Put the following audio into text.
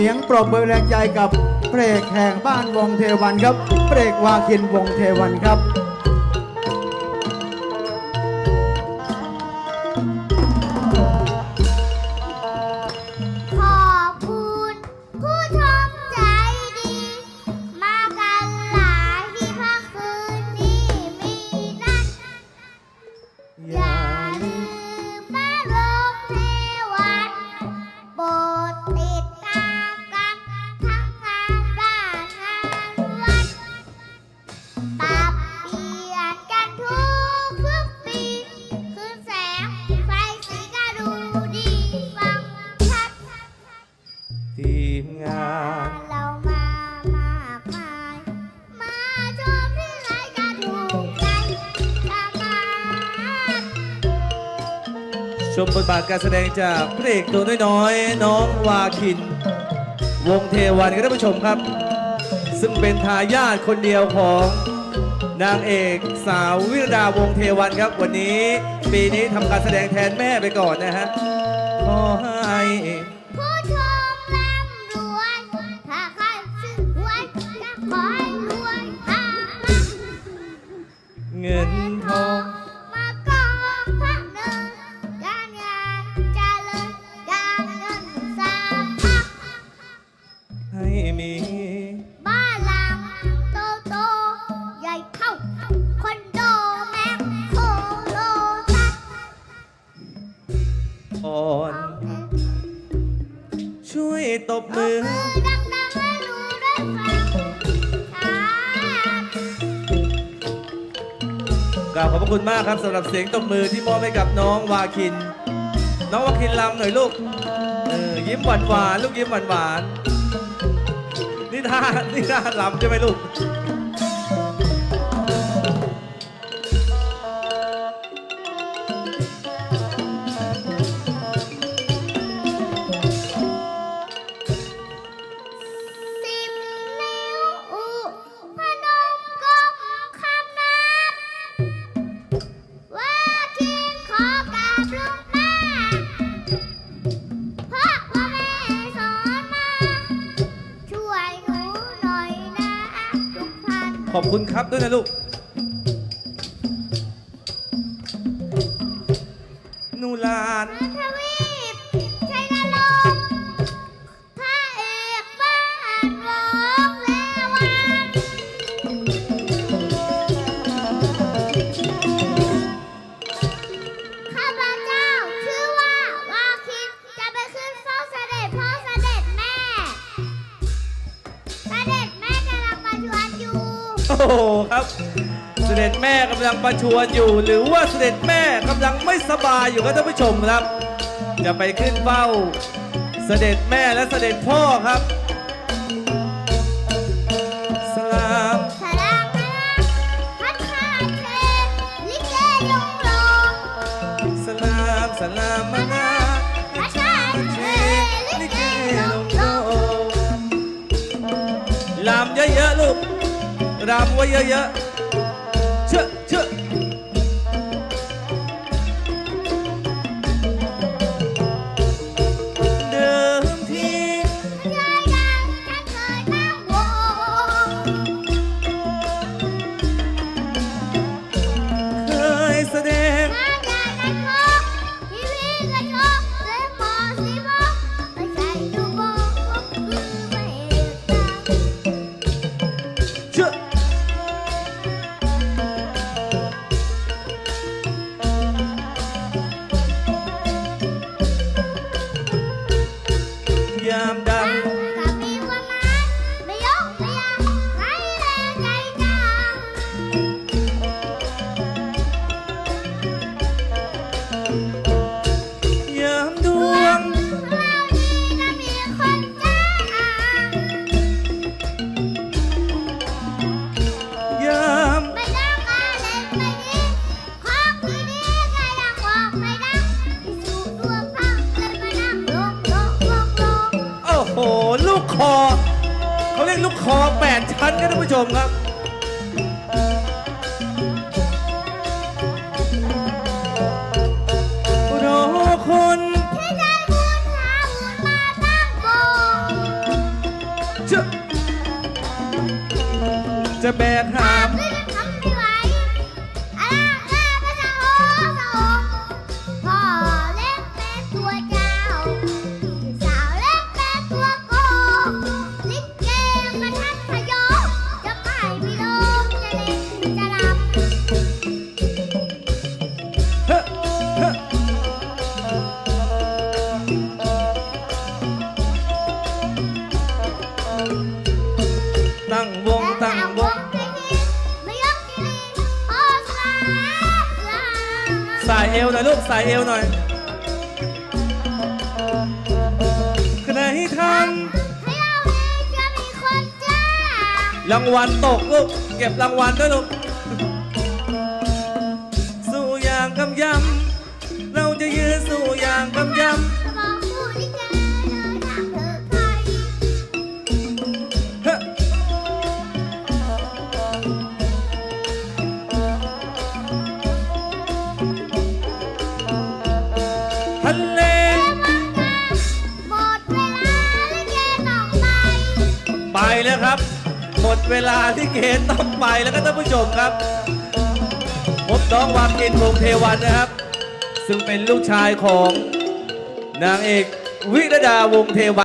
สียงปรบมือแรงใจกับเปรกแห่งบ้านวงเทวันครับเปรกวาคินวงเทวันครับ ชมบทบาทการแสดงจากพระเอกตัวน้อยๆน้องวาคิน วงเทวันครับท่านผู้ชมครับ ซึ่งเป็นทายาทคนเดียวของนางเอกสาววิรดาวงเทวันครับ วันนี้ปีนี้ทำการแสดงแทนแม่ไปก่อนนะฮะขอให้ บมืมืออดังๆให้รู้ได้ฟังชัดกราบขอบพระคุณมากครับสำหรับเสียงตบมือที่มอบให้กับน้องวาคิน น้องวาคินลำหน่อยลูกเออยิ้มหวานหวานๆลูกยิ้มหวานหวานๆนี่ท่านี่ท่าลำใช่ไหมลูก อบคุณครับด้วยนะลูกหนูลาน โอ้โหครับ เสด็จแม่กำลังประชวรอยู่ หรือว่าเสด็จแม่กำลังไม่สบายอยู่ครับท่านผู้ชมครับ จะไปขึ้นเฝ้า เสด็จแม่และเสด็จพ่อครับ สลาม สลามนะพัฒนาเทลิเกยงลง สลาม สลามมา ร โอ้โห ลูกคอ เขาเรียกลูกคอแปดชั้นกันท่านผู้ชมครับ รอคน จะแบกหาม เอวหน่อยลูกสายเอวหน่อยใครทำรางวัลตกลูกเก็บรางวัลด้วยลูก สู้อย่างกำยำ ไปแล้วครับ หมดเวลาที่เกณฑ์ต้องไปแล้วก็ท่านผู้ชมครับพบน้องวากินวงเทวันนะครับ ซึ่งเป็นลูกชายของนางเอกวิรดาวงเทวัน